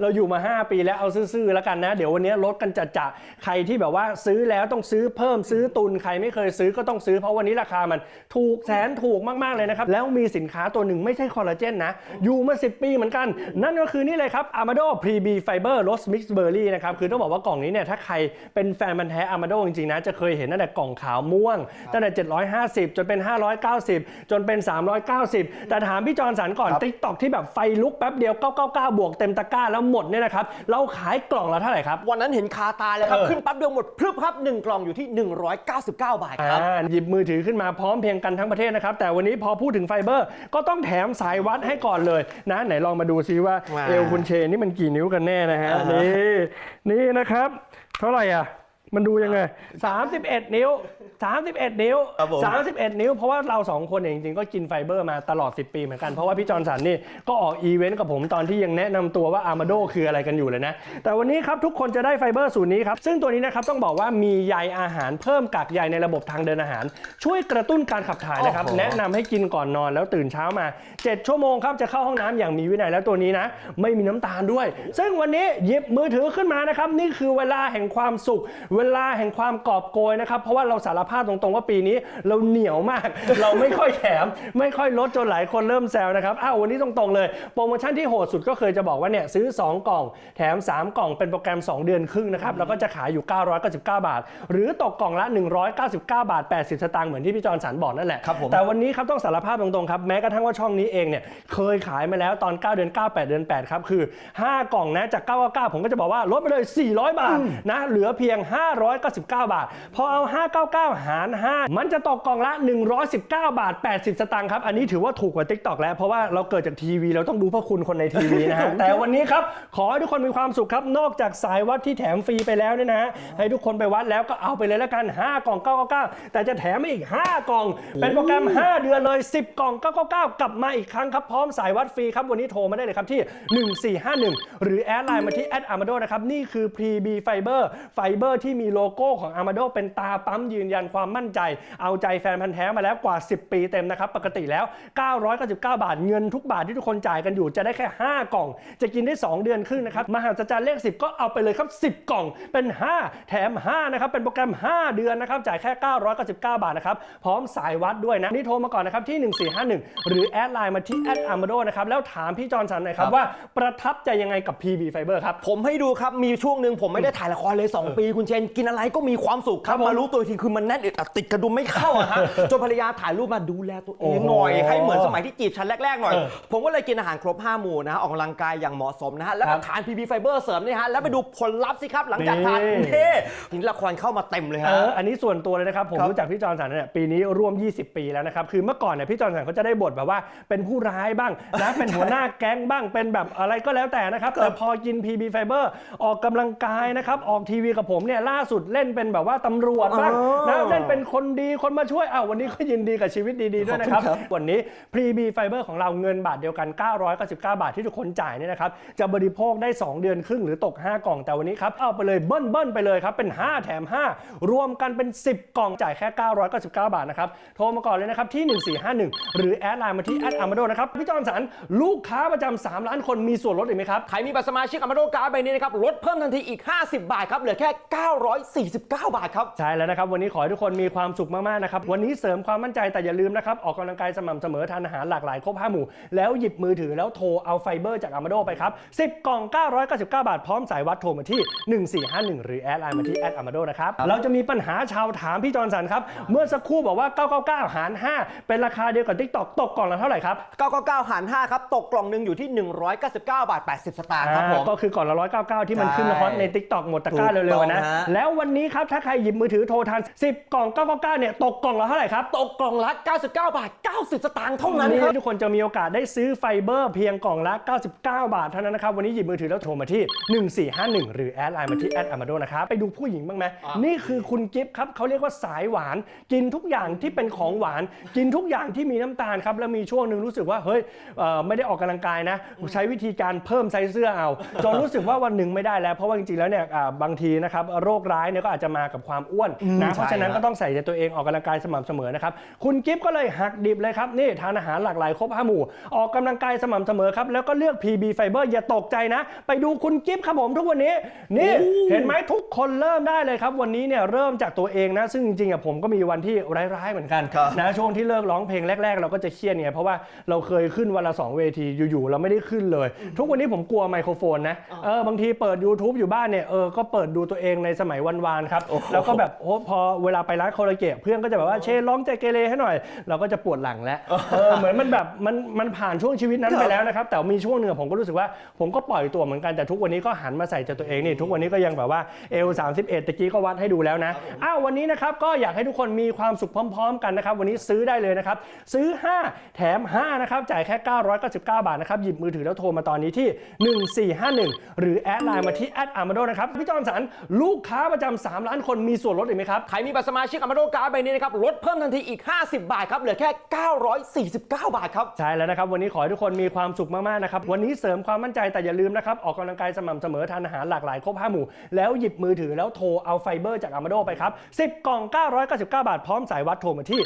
เราอยู่มา 5 ปีแล้วเอาซื่อๆแล้วกันนะ เดี๋ยววันนี้ลดกันจะจะ รที่แบบว่าซื้อแล้วต้องซื้อเพิ่มซื้อตุนใครไม่เคยซื้อก็ต้องซื้อเพราะวันนี้ราคามันถูกแสนถูกมากๆเลยนะครับ แล้วมีสินค้าตัวหนึ่งไม่ใช่คอลลาเจนนะ อยู่มา 10 ปีเหมือนกัน นั่นก็คือนี่เลยครับ Amado Pre B Fiber Rose Mix Berry นะครับ คือต้องบอกว่ากล่องนี้เนี่ยถ้าใครเป็นแฟนมันธุ์แท้ Amado จริงๆนะจะเคยเห็นตั้งแต่กล่องขาวม่วงตั้งแต่ 750 จนเป็น 590 จนเป็น 390 แต่ถามพี่จอร์นสันก่อนครับติ๊กตอกที่แบบไฟลุกแป๊บเดียว 999 บวกเต็มตะกร้าแล้วหมดเนี่ยนะครับเราขายกล่องละเท่าไหร่ครับวันนั้นเห็นคาตาเลยครับเออขึ้นปั๊บเดียวหมดพรึบครับ 1 กล่องอยู่ที่ 199 บาทครับ อ่าหยิบมือถือขึ้นมาพร้อมเพรียงกันทั้งประเทศนะครับ แต่วันนี้พอพูดถึงไฟเบอร์ ก็ต้องแถมสายวัดให้ก่อนเลยนะไหนลองมาดูซิว่าว้าเอวคุณเชนนี่มันกี่นิ้วกันแน่นะฮะอ่าฮะนี่นี่นะครับ เท่าไหร่อะ มันดูยังไง31 นิ้ว 31 นิ้ว ครับผม 31 นิ้ว เพราะว่าเราสองคนเนี่ยจริงๆ ก็กินไฟเบอร์มาตลอด 10 ปีเหมือนกัน เพราะว่าพี่จอร์นสันนี่ก็ออกอีเวนต์กับผมตอนที่ยังแนะนำตัวว่าอาร์มาโดคืออะไรกันอยู่เลยนะ แต่วันนี้ครับทุกคนจะได้ไฟเบอร์สูตรนี้ครับ ซึ่งตัวนี้นะครับต้องบอกว่ามีใยอาหารเพิ่มกากใยในระบบทางเดินอาหาร ช่วยกระตุ้นการขับถ่ายนะครับ โอ้โห แนะนำให้กินก่อนนอนแล้วตื่นเช้ามา 7 ชั่วโมงครับจะเข้าห้องน้ำอย่างมีวินัยแล้วตัวนี้นะ ไม่มีน้ำตาลด้วย ซึ่งวันนี้หยิบมือถือขึ้นมานะครับนี่คือเวลาแห่งความสุข เวลาแห่งความกอบโกยนะครับ เพราะว่าเราสารภาพตรงๆว่าปีนี้เราเหนียวมาก เราไม่ค่อยแถม ไม่ค่อยลดจนหลายคนเริ่มแซวนะครับอ้าววันนี้ตรงๆเลย โปรโมชั่นที่โหดสุดก็เคยจะบอกว่าเนี่ยซื้อ 2 กล่อง แถม 3 กล่องเป็นโปรแกรม 2 เดือนครึ่งนะครับแล้วก็จะขายอยู่ 999 บาท หรือตกกล่องละ 199 บาท 80 สตางค์เหมือนที่พี่จอนสันบอกนั่นแหละครับผมแต่วันนี้ครับต้องสารภาพตรงๆครับแม้กระทั่งว่าช่องนี้เองเนี่ยเคยขายมาแล้วตอน 9 เดือน 9 8 เดือน 8 ครับ คือ 5 กล่องนะจาก 999 ผมก็จะบอกว่าลดไปเลย 400 บาทนะเหลือเพียง599 บาท พอเอา 599 หาร 5 มันจะตกกล่องละ 119 บาท 80 สตางค์ครับ อันนี้ถือว่าถูกกว่า TikTok แล้ว เพราะว่าเราเกิดจากทีวีเราต้องดูพระคุณคนในทีวีนะฮะ แต่วันนี้ครับ ขอให้ทุกคนมีความสุขครับ นอกจากสายวัดที่แถมฟรีไปแล้วเนี่ยนะฮะ ให้ทุกคนไปวัดแล้วก็เอาไปเลยแล้วกัน 5 กล่อง 999 แต่จะแถมมาอีก 5 กล่อง เป็นโปรแกรม 5 เดือนเลย 10 กล่อง 999 กลับมาอีกครั้งครับ พร้อมสายวัดฟรีครับ วันนี้โทรมาได้เลยครับที่ 1451 หรือแอดไลน์มาที่แอดอาร์มาโดนะครับ นี่คือ Pre B Fiber ไฟเบอร์ที่มีโลโก้ของ Armado เป็นตาปั๊มยืนยันความมั่นใจ เอาใจแฟนพันธ์แท้มาแล้วกว่า 10 ปีเต็มนะครับ ปกติแล้ว 999 บาทเงินทุกบาทที่ทุกคนจ่ายกันอยู่จะได้แค่ 5 กล่อง จะกินได้ 2 เดือนครึ่งนะครับ มหาศจรรย์เลข 10 ก็เอาไปเลยครับ 10 กล่องเป็น 5 แถม 5 นะครับ เป็นโปรแกรม 5 เดือนนะครับจ่ายแค่ 999 บาทนะครับพร้อมสายวัดด้วยนะนี่โทรมาก่อนนะครับที่ 1451 หรือแอดไลน์มาที่แอดอาร์มาโดนะครับแล้วถามพี่จอร์นสันหน่อยครับครับว่าประทับใจยังไงกับ PB Fiber ครับผมให้ดูครับมีช่วงหนึ่งผมไม่ได้ถ่ายละครเลย 2 ปีคุณเชนกินอะไรก็มีความสุขครัครับผมบมารู้ตัวอีกทีคือมันแน่นอึดอัดติดกระดุมไม่เข้าอะฮะจนภรรยาถ่ายรูปมาดูแลตัวเองหน่อยโอ้โหให้เหมือนสมัยที่จีบฉันแรกๆหน่อยเออผมก็เลยกินอาหารครบ5หมู่นะฮะออกกำลังกายอย่างเหมาะสมนะฮะแล้วครัก็บทานพีพีไฟเบอร์เสริมนี่ฮะแล้วไปดูผลลัพธ์สิครับหลังจากทานนี่เท่ทีนี้ละครเข้ามาเต็มเลยเอฮะออันนี้ส่วนตัวเลยนะครับ ผมครับรู้จักพี่จอร์นสันเนี่ยปีนี้ร่วม 20 ปีแล้วนะครับ คือเมื่อก่อนเนี่ยพี่จอร์นสันเขาจะได้บทแบบว่าเป็นผู้ร้ายบ้างนะเป็นหัวหน้าแก๊งบ้างเป็นแบบอะไรก็แล้วแต่นะครับ แต่พอกิน PB Fiber ออกกำลังกายนะครับ ออกทีวีกับผมเนี่ยล่าสุดเล่นเป็นแบบว่าตำรวจบ้างอ๋อนะเล่นเป็นคนดีคนมาช่วยอ้าววันนี้ก็ยินดีกับชีวิตดีๆด้วยนะครับขอบคุณครับวันนี้ PB Fiber ของเราเงินบาทเดียวกัน 999 บาทที่ทุกคนจ่ายเนี่ยนะครับจะบริโภคได้ 2 เดือนครึ่งหรือตก 5 กล่องแต่วันนี้ครับเอาไปเลยเบิ้ลเบิ้ลไปเลยครับเป็น 5 แถม 5 รวมกันเป็น 10 กล่องจ่ายแค่ 999 บาทนะครับโทรมาก่อนเลยนะครับที่ 1451 หรือแอดไลน์มาที่แอดอาร์มาโดนะครับพี่จอมสันลูกค้าประจำ3ล้านคนมีส่วนลดอีกไหมครับใครมีบัตรสมาชิกอามาโดการ์ดใบนี้นะครับลดเพิ่มทันทีอีก 50 บาทครับเหลือแค่949 บาทครับ ใช่แล้วนะครับ วันนี้ขอให้ทุกคนมีความสุขมากๆนะครับ วันนี้เสริมความมั่นใจแต่อย่าลืมนะครับ ออกกำลังกายสม่ำเสมอทานอาหารหลากหลายครบ5หมู่ แล้วหยิบมือถือแล้วโทรเอาไฟเบอร์จากอามาโดไปครับ 10 กล่อง 999 บาท พร้อมสายวัดโทรมาที่ 1451 หรือแอดไลน์มาที่แอดอามาโดนะครับเราจะมีปัญหาชาวถามพี่จอนสันครับเมื่อสักครู่บอกว่า 999 หาร 5 เป็นราคาเดียวกับ TikTok ตกกล่องละเท่าไหร่ครับ999 หาร 5 ครับ ตกกล่องหนึ่งอยู่ที่ 199 บาท 80 สตางค์ครับผมอ่าก็คือก่อนละ199 ที่มันใช่ขึ้นฮอตใน Tik t o k หมดตะกร้าถูกเร็วๆนะต้องฮะแล้ววันนี้ครับถ้าใครหยิบมือถือโทรทัน 10 กล่อง 999 เนี่ยตกกล่องละเท่าไหร่ครับ ตกกล่องละ 99 บาท 90 สตางค์เท่านั้นนี่ครับทุกคนจะมีโอกาสได้ซื้อไฟเบอร์เพียงกล่องละ 99 บาทเท่านั้นนะครับวันนี้หยิบมือถือแล้วโทรมาที่ 1451 หรือแอดไลน์มาที่แอดอามาโดนะครับไปดูผู้หญิงบ้างไหมอะนี่คือคุณกิฟต์ครับเขาเรียกว่าสายหวาน กินทุกอย่างที่เป็นของหวาน กินทุกอย่างที่มีน้ำตาลครับแล้วมีช่วงหนึ่งรู้สึกว่าเฮ้ยเอ่อไม่ได้ออกกำลังกายนะ ใช้วิธีการเพิ่มไซส์เสื้อเอาจนรู้สึกว่าวันหนึ่งไม่ได้แล้วเพราะว่าจริงๆแล้วเนี่ยอ่าบางทีนะครับโรคร้ายเนี่ยก็อาจจะมากับความอ้วนนะใช่เพราะฉะนั้นครับก็ต้องใส่ใจตัวเองออกกำลังกายสม่ำเสมอนะครับคุณกิฟต์ก็เลยหักดิบเลยครับนี่ทานอาหารหลากหลายครบห้าหมู่ ออกกำลังกายสม่ำเสมอครับแล้วก็เลือก PB Fiber อย่าตกใจนะ ไปดูคุณกิฟต์ครับผมทุกวันนี้นี่เห็นไหมทุกคนเริ่มได้เลยครับ วันนี้เนี่ยเริ่มจากตัวเองนะ ซึ่งจริงๆอะผมก็มีวันที่ร้ายๆเหมือนกันครับนะช่วงที่เลิกร้องเพลงแรก ๆ เราก็จะเครียดไงเพราะว่าเราเคยขึ้นวันละสองเวทีอยู่ๆเราไม่ได้ขึ้นเลย ทุกวันนี้ผมกลัวไมโครโฟนนะเออบางทีเปิด YouTube อยู่บ้านเนี่ยเออก็เปิดดูตัวเองในสมัยวันวานครับแล้วก็แบบโอ้พอเวลาไปร้านคาราโอเกะเพื่อนก็จะแบบว่าเชนร้องใจเกเรให้หน่อย เราก็จะปวดหลังแล้วเออเหมือนมันแบบมันมันผ่านช่วงชีวิตนั้นไปแล้วนะครับแต่มีช่วงหนึ่งผมก็รู้สึกว่าผมก็ปล่อยตัวเหมือนกันแต่ทุกวันนี้ก็หันมาใส่ใจตัวเองนี่ทุกวันนี้ก็ยังแบบว่าเอล31ตะกี้ก็วัดให้ดูแล้วนะอ้าววันนี้นะครับก็อยากให้ทุกคนมีความสุขพร้อม ๆ กันนะครับวันนี้ซื้อได้เลยนะครับซื้อ 5 แถม5นะครับจ่ายแค่ 999 บาทนะครับหยิบมือถือแล้วโทรมาตอนนี้ที่ 1451 หรือแอดไลน์มาที่แอดอาร์มาโดนะครับพี่จอมสันลูกค้าประจำ3ล้านคนมีส่วนลดอีกไหมครับ ใครมีบัตรสมาชิกอ m มาโดการ์ดใบนี้นะครับลดเพิ่มทันทีอีก 50 บาทครับเหลือแค่ 949 บาทครับ ใช่แล้วนะครับ วันนี้ขอให้ทุกคนมีความสุขมากๆนะครับ วันนี้เสริมความมั่นใจแต่อย่าลืมนะครับ ออกกำลังกายสม่ำเสมอทานอาหารหลากหลายครบ5หมู่ แล้วหยิบมือถือแล้วโทรเอาไฟเบอร์จากอามาโดไปครับ 10 กล่อง 999 บาท พร้อมสายวัดโทรมาที่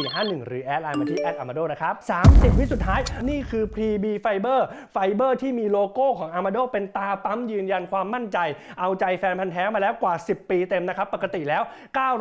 1451 หรือแอดไลน์มาที่แอดอามาโดนะครับ 30 วิสุดท้ายนี่คือ Pre-B Fiber ไฟเบอร์ที่มีโลโก้ของอามาโดเป็นตาปั๊มยืนยันความมั่นใจ เอาใจแฟนพันธ์แท้มาแล้วกว่า10 ปีเต็มนะครับ ปกติแล้ว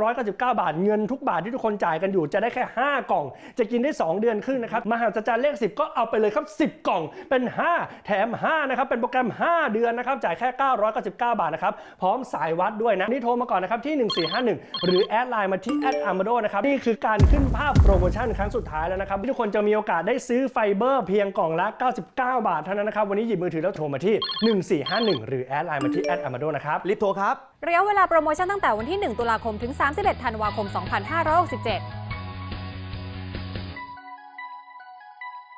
999 บาท เงินทุกบาทที่ทุกคนจ่ายกันอยู่จะได้แค่ 5 กล่อง จะกินได้ 2 เดือนครึ่งนะครับ มหาศจรรย์เลข 10 ก็เอาไปเลยครับ 10 กล่องเป็น 5 แถม 5 นะครับ เป็นโปรแกรม 5 เดือนนะครับ จ่ายแค่ 999 บาทนะครับ พร้อมสายวัดด้วยนะ นี่โทรมาก่อนนะครับที่ 1451 หรือแอดไลน์มาที่แอดอาร์มาโดนะครับ นี่คือการขึ้นภาพโปรโมชั่นครั้งสุดท้ายแล้วนะครับทุกคนจะมีโอกาสได้ซื้อไฟเบอร์เพียงกล่องละ 99 บาทเท่านั้นนะครับ วันนี้หยิบมือถือแล้วโทรมาที่ 1451 หรือแอดไลน์มาที่แอดอาร์มาโดนะครับรีบโทรครับระยะเวลาโปรโมชั่นตั้งแต่วันที่ 1 ตุลาคมถึง 31 ธันวาคม 2567